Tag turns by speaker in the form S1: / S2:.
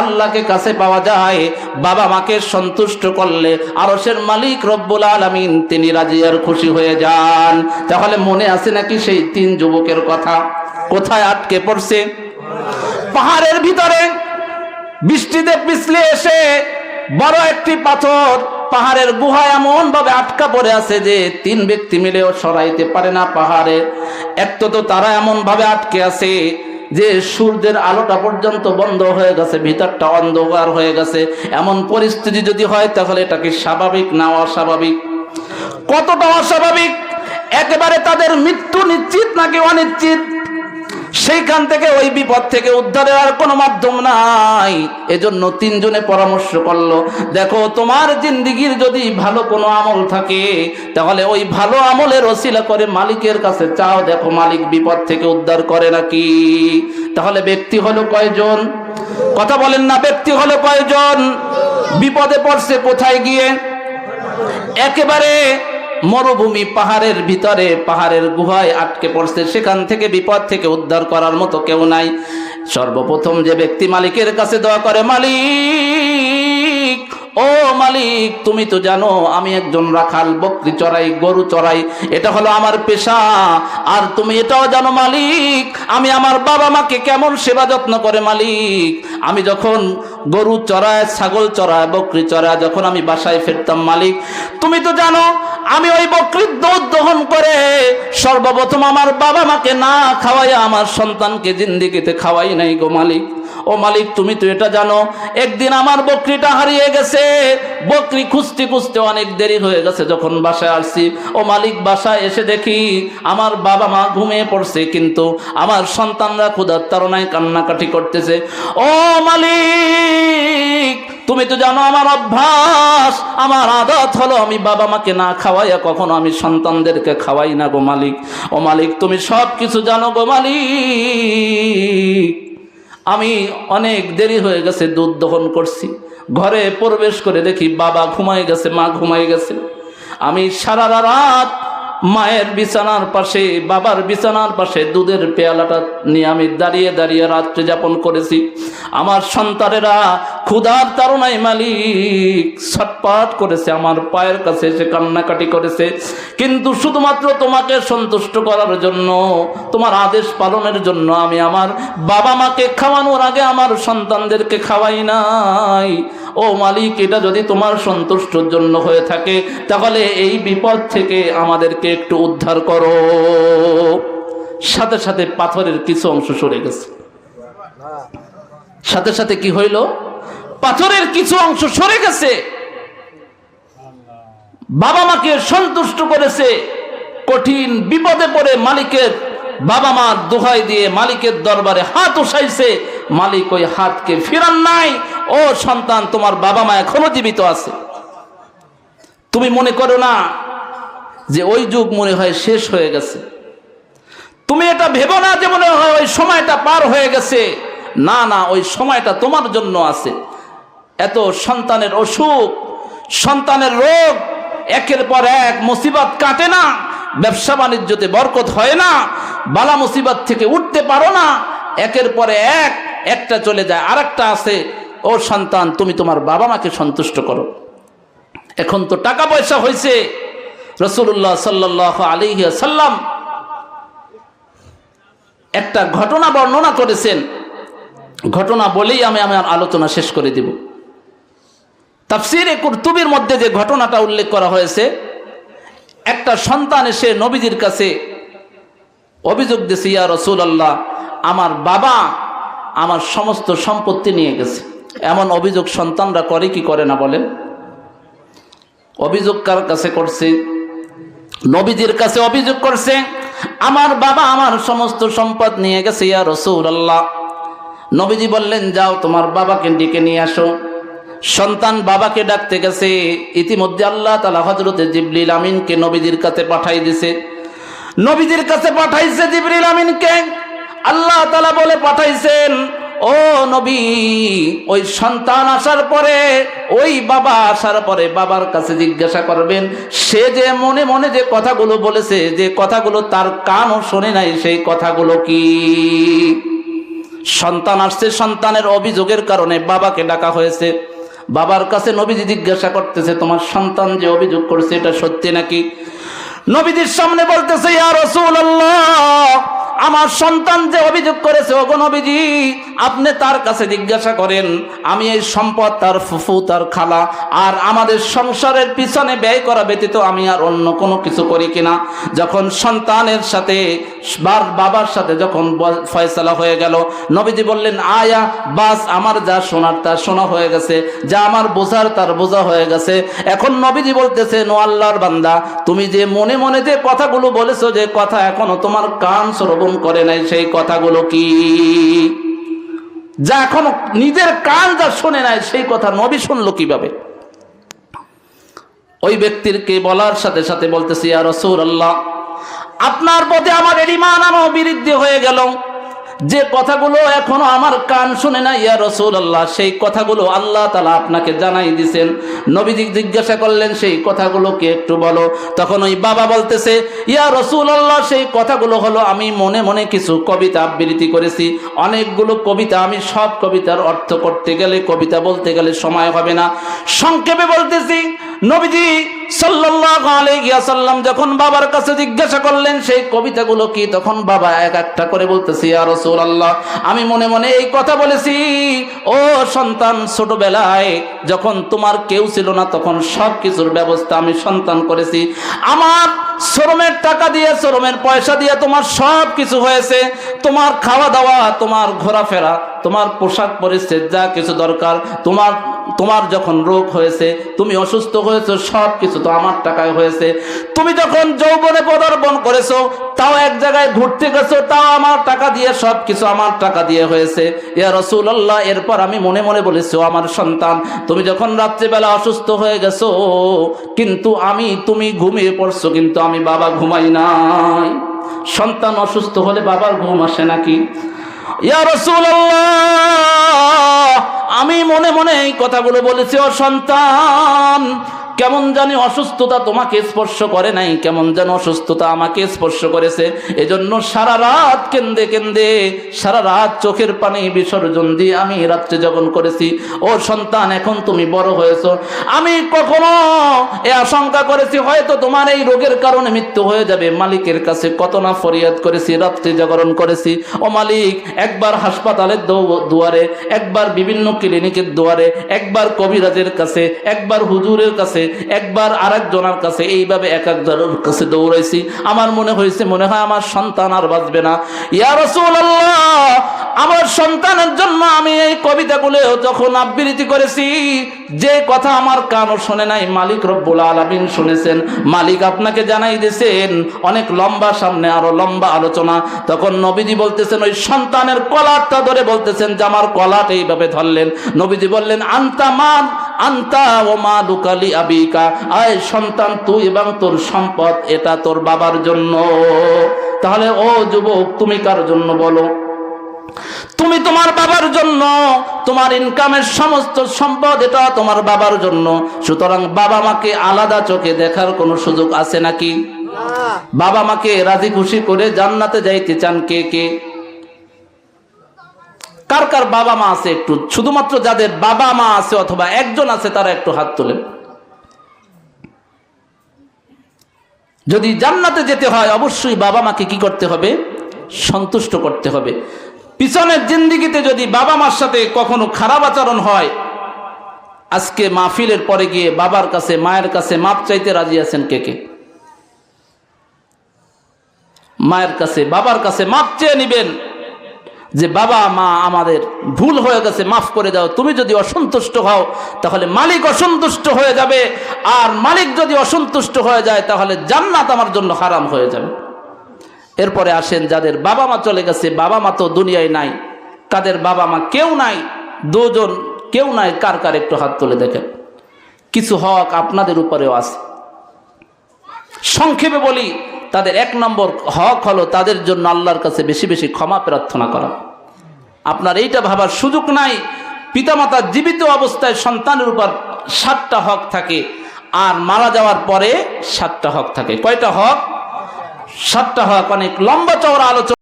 S1: আল্লাহকে কাছে পাওয়া যায়। বাবা মাকে সন্তুষ্ট করলে আরশের মালিক রব্বুল আলামিন তিনি রাজি আর খুশি হয়ে যান। তাহলে মনে আছে নাকি সেই তিন যুবকের কথা? কোথায় আটকে পড়ছে? পাহাড়ের ভিতরে বৃষ্টিতে পিছলে এসে বড় একটি পাথর পাহাড়ের গুহায় এমন ভাবে আটকা পড়ে আছে যে তিন ব্যক্তি মিলেও সরাইতে পারে না পাহাড়ে। এক তো তো তারা এমন ভাবে আটকে আছে যে সূর্যের আলোটা পর্যন্ত বন্ধ হয়ে গেছে, ভিতরটা অন্ধকার হয়ে গেছে। এমন পরিস্থিতি যদি হয়, তাহলে এটা কি স্বাভাবিক না অস্বাভাবিক? কতটা অস্বাভাবিক? একেবারে তাদের মৃত্যু নিশ্চিত নাকি অনিশ্চিত? সেইখান থেকে ওই বিপদ থেকে উদ্ধারের আর কোনো মাধ্যম নাই। এজন্য তিনজনে পরামর্শ করল, দেখো, তোমার জিন্দিগির যদি ভালো কোনো আমল থাকে, তাহলে ওই ভালো আমলের ওসিলা করে মালিকের কাছে চাও। দেখো, মালিক বিপদ থেকে উদ্ধার করে নাকি? তাহলে ব্যক্তি হলো কয়জন? কথা বলেন না, ব্যক্তি হলো কয়জন? বিপদে পড়ছে কোথায় গিয়ে? একেবারে মরুভূমি পাহাড়ের ভিতরে, পাহাড়ের গুহায় আটকে পড়ছে। সেখান থেকে বিপদ থেকে উদ্ধার করার মতো কেউ নাই। সর্বপ্রথম যে ব্যক্তি মালিকের কাছে দোয়া করে, মালিক, ও মালিক, তুমি তো জানো, আমি একজন রাখাল, বকরি চড়াই, গরু চড়াই, এটা হলো আমার পেশা। আর তুমি এটাও জানো, মালিক, আমি আমার বাবা মাকে কেমন সেবা যত্ন করে, মালিক, আমি যখন গরু চড়ায়, ছাগল চড়ায়, বকরি চড়ায়, যখন আমি বাসায় ফিরতাম, মালিক, তুমি তো জানো, আমি ওই বকরির দুধ দহন করে সর্বপ্রথম আমার বাবা মাকে না খাওয়াই আমার সন্তানকে জিন্দিগিতে খাওয়াই নাই গো মালিক। ও মালিক, তুমি তো এটা জানো, একদিন আমার বকরিটা হারিয়ে গেছে। বকরি খুঁজতে খুঁজতে অনেক দেরি হয়ে গেছে যখন বাসায় আসছি। ও মালিক, বাসায় এসে দেখি আমার বাবা মা ঘুমিয়ে পড়ছে, কিন্তু আমার সন্তানরা ক্ষুধার তারণায় কান্নাকাটি করতেছে। ও মালিক, তুমি তো জানো আমার অভ্যাস, আমার আদত হলো আমি বাবা মাকে না খাওয়াইয়া কখনো আমি সন্তানদেরকে খাওয়াই না গো মালিক। ও মালিক, তুমি সব কিছু জানো গো মালিক। আমি অনেক দেরি হয়ে গেছে দুধ দহন করছি। ঘরে প্রবেশ করে দেখি বাবা ঘুমাই গেছে, মা ঘুমাই গেছে। আমি সারা রাত মায়ের বিছানার পাশে, বাবার বিছানার পাশে দুধের পেয়ালাটা নিয়ে আমি দাঁড়িয়ে দাঁড়িয়ে রাত্রি যাপন করেছি। আমার সন্তানেরা ক্ষুধার তারণায় মালিক ছটপাট করেছে, আমার পায়ের কাছে এসে কান্নাকাটি করেছে। কিন্তু শুধুমাত্র তোমাকে সন্তুষ্ট করার জন্য, তোমার আদেশ পালনের জন্য আমি আমার বাবা মাকে খাওয়ানোর আগে আমার সন্তানদেরকে খাওয়াই নাই। ও মালিক, এটা যদি তোমার সন্তুষ্টর জন্য হয়ে থাকে, তাহলে এই বিপদ থেকে আমাদেরকে একটু উদ্ধার করো। সাথে সাথে পাথরের কিছু অংশ সরে গেছে। সাথে সাথে কি হইল? পাথরের কিছু অংশ সরে গেছে। বাবা মাকে সন্তুষ্ট করেছে। কঠিন বিপদে পড়ে মালিকের বাবা মা দোহাই দিয়ে মালিকের দরবারে হাত উঠাইছে। মালিক ওই হাতকে ফিরান নাই। ও সন্তান, তোমার বাবা মা এখনও জীবিত আছে। তুমি মনে করো না যে ওই যুগ মনে হয় শেষ হয়ে গেছে। তুমি এটা ভেবো না যে মনে হয় ওই সময়টা পার হয়ে গেছে। না না, ওই সময়টা তোমার জন্য আছে। এত সন্তানের অসুখ, সন্তানের রোগ, একের পর এক মুসিবত কাটে না, ব্যবসা বাণিজ্যতে বরকত হয় না, বালা মুসিবত থেকে উঠতে পারো না, একের পরে এক, একটা চলে যায় আর একটা আছে ও সন্তান, তুমি তোমার বাবা মাকে সন্তুষ্ট করো। এখন তো টাকা পয়সা হয়েছে রসুল্লাহ সাল্লাহ আলিহ সাল্লাম একটা ঘটনা বর্ণনা করেছেন। ঘটনা বলেই আমি আমার আলোচনা শেষ করে দিব। তাফসিরে কুরতুবির মধ্যে যে ঘটনাটা উল্লেখ করা হয়েছে, একটা সন্তান এসে নবীজির কাছে অভিযোগ দিছে ইয়া রসুল আল্লাহ আমার বাবা আমার সমস্ত সম্পত্তি নিয়ে গেছে। এমন অভিযোগ সন্তানরা করে কি করে না বলেন? অভিযোগ কার কাছে করছে? নবীজির কাছে অভিযোগ করছে, আমার বাবা আমার সমস্ত সম্পদ নিয়ে গেছে, ইয়া রসুল আল্লাহ নবীজি বললেন, যাও তোমার বাবাকে ডেকে নিয়ে আসো। সন্তান বাবাকে ডাকতে গেছে। ইতিমধ্যে আল্লাহ তালা হজরতে জিবলিল আমিনকে নবীজির কাছে পাঠাই দিছে। নবীজির কাছে পাঠাইছে জিবরিল আমিনকে। আল্লাহ তালা বলে পাঠাইছেন, ও নবী, ওই সন্তান আসার পরে, ওই বাবা আসার পরে বাবার কাছে জিজ্ঞাসা করবেন। সে যে মনে মনে যে কথাগুলো বলেছে, যে কথাগুলো তার কানও শোনে নাই, সেই কথাগুলো কি? সন্তান আসছে, সন্তানের অভিযোগের কারণে বাবাকে ডাকা হয়েছে। বাবার কাছে নবীজি জিজ্ঞাসা করতেছে, তোমার সন্তান যে অভিযোগ করছে, এটা সত্যি নাকি? নবীজির সামনে বলতেছে, ইয়া রাসূলুল্লাহ আমার সন্তান যে অভিযোগ করেছে, ওগো নবীজি, আপনি তার কাছে জিজ্ঞাসা করেন, আমি এই সম্পদ, তার ফুফু, তার খালা, আর আমাদের সংসারের পিছনে ব্যয় করা ব্যতীত আমি আর অন্য কোনো কিছু করি কিনা? যখন সন্তানের সাথে, বার বাবার সাথে যখন ফয়সালা হয়ে গেল, নবীজি বললেন, আয়া, বাস, আমার যা শোনার তা শোনা হয়ে গেছে, যা আমার বোঝার তার বোঝা হয়ে গেছে। এখন নবীজি বলতেছে, নো আল্লাহর বান্দা, তুমি যে মনে মনে যে কথাগুলো বলেছ, যে কথা এখনও তোমার কান শ্রবণ করে নাই সেই কথাগুলো কি? যা এখন নিজের কান যা শোনে নাই, সেই কথা নবী শুনলো কীভাবে? ওই ব্যক্তিরকে বলার সাথে সাথে বলতেছি আর রসুল আল্লাহ আপনার পথে আমার ইমান আমার বিরুদ্ধে হয়ে গেল। যে কথাগুলো এখনও আমার কান শুনে না ইয়া রসুল আল্লাহ সেই কথাগুলো আল্লাহ তালা আপনাকে জানাই দিছেন। নবীজি জিজ্ঞাসা করলেন, সেই কথাগুলোকে একটু বলো। তখন ওই বাবা বলতেছে, ইয়া রসুল আল্লাহ সেই কথাগুলো হলো, আমি মনে মনে কিছু কবিতা আবৃত্তি করেছি। অনেকগুলো কবিতা, আমি সব কবিতার অর্থ করতে গেলে, কবিতা বলতে গেলে সময় হবে না। সংক্ষেপে বলতেছি নবীজি সাল্লাল্লাহু আলাইহি ওয়াসাল্লাম যখন বাবার কাছে জিজ্ঞাসা করলেন, সেই কবিতাগুলো কি? তখন বাবা এক একটা করে বলতেছি, ইয়া রাসূলুল্লাহ, আমি মনে মনে এই কথা বলেছি। ও সন্তান, ছোটবেলায় যখন তোমার কেউ ছিল না, তখন সব কিছুর ব্যবস্থা আমি সন্তান করেছি। আমার শ্রমের টাকা দিয়ে, শ্রমের পয়সা দিয়ে তোমার সব কিছু হয়েছে। তোমার খাওয়া দাওয়া, তোমার ঘোরাফেরা, তোমার পোশাক পরিচ্ছেদ, যা কিছু দরকার, তোমার তোমার যখন রোগ হয়েছে, তুমি অসুস্থ হয়েছো, সব কিছু তো আমার টাকায় হয়েছে। তুমি যখন যৌবনে পদার্পণ করেছ তাও এক জায়গায় ঘুরতে গেছো, তাও আমার টাকা দিয়ে সব কিছু আমার টাকা দিয়ে হয়েছে। ইয়া রসুল্লাহ এরপর আমি মনে মনে বলেছি, "ও আমার সন্তান, তুমি যখন রাত্রিবেলা অসুস্থ হয়ে গেছো, কিন্তু আমি, তুমি ঘুমিয়ে পড়ছো, কিন্তু আমি বাবা ঘুমাই নাই। সন্তান অসুস্থ হলে বাবার ঘুম আসে নাকি? ইয়া রাসূলুল্লাহ, আমি মনে মনে এই কথাগুলো বলেছি, ও সন্তান কেমন জানি অসুস্থতা তোমাকে স্পর্শ করে নাই, কেমন যেন অসুস্থতা আমাকে স্পর্শ করেছে। এজন্য সারা রাত কেন্দে কেন্দে, সারা রাত চোখের পানি বিসর্জন দিয়ে আমি রাত্রে জগন করেছি। ও সন্তান, এখন তুমি বড় হয়েছো। আমি কখনো এ আশঙ্কা করেছি, হয়তো তোমার এই রোগের কারণে মৃত্যু হয়ে যাবে। মালিকের কাছে কত না ফরিয়াদ করেছি, রাত্রে জাগরণ করেছি। ও মালিক, একবার হাসপাতালের দুয়ারে, একবার বিভিন্ন ক্লিনিকের দুয়ারে, একবার কবিরাজের কাছে, একবার হুজুরের কাছে একবার আরেকজনের কাছে, এইভাবে এক একজনের কাছে দৌড়াইছি। আমার মনে হয়েছে, মনে হয় আমার সন্তান আর বাঁচবে না। ইয়া আমার সন্তানের জন্য আমি এই কবিতাগুলো যখন আবৃত্তি করেছি, যে কথা আমার কানও শোনে নাই, মালিক রব্বুল আলামিন শুনেছেন। মালিক আপনাকে জানাই দিয়েছেন, অনেক লম্বা সামনে, আরও লম্বা আলোচনা। তখন নবীজি বলতেছেন, ওই সন্তানের কলারটা ধরে বলতেছেন যে আমার কলাট এইভাবে ধরলেন। নবীজি বললেন, আন্তা মান আন্তা ও মা লুকালি আবিকা। আয় সন্তান তুই এবং তোর সম্পদ এটা তোর বাবার জন্য। তাহলে ও যুবক তুমি কার জন্য বলো? তুমি তোমার বাবার জন্য। তোমার ইনকামের সমস্ত সম্পদ এটা তোমার বাবার জন্য। সুতরাং বাবা মাকে আলাদা চোখে দেখার কোনো সুযোগ আছে নাকি? বাবা মাকে রাজি খুশি করে জান্নাতে যাইতে চান কে কে? কার কার বাবা মা আছে একটু? শুধুমাত্র যাদের বাবা মা আছে অথবা একজন আছে, তারা একটু হাত তোলেন। যদি জান্নাতে যেতে হয়, অবশ্যই বাবা মাকে কি করতে হবে? সন্তুষ্ট করতে হবে। পিছনের জিন্দিগিতে যদি বাবা মার সাথে কখনো খারাপ আচরণ হয়, আজকে মাহফিলের পরে গিয়ে বাবার কাছে, মায়ের কাছে মাপ চাইতে রাজি আছেন কে কে? মায়ের কাছে, বাবার কাছে মাপ চেয়ে নিবেন। যে, বাবা, মা, আমাদের ভুল হয়ে গেছে, মাফ করে দাও। তুমি যদি অসন্তুষ্ট হও, তাহলে মালিক অসন্তুষ্ট হয়ে যাবে। আর মালিক যদি অসন্তুষ্ট হয়ে যায়, তাহলে জান্নাত আমার জন্য হারাম হয়ে যাবে। এরপরে আসেন, যাদের বাবা মা চলে গেছে, বাবা মা তো দুনিয়ায় নাই কাদের বাবা মা কেউ নাই, দুজন কেউ নাই, কার কার একটু হাত তুলে দেখেন। কিছু হক আপনাদের উপরেও আছে। সংক্ষেপে বলি, তাদের এক নম্বর হক হলো তাদের জন্য আল্লাহর কাছে বেশি বেশি ক্ষমা প্রার্থনা করা। আপনার এইটা ভাবার সুযোগ নাই। পিতামাতা জীবিত অবস্থায় সন্তানের উপর সাতটা হক থাকে, আর মারা যাওয়ার পরে সাতটা হক থাকে। কয়টা হক? সাতটা হক। অনেক লম্বা চওড়া আলোচনা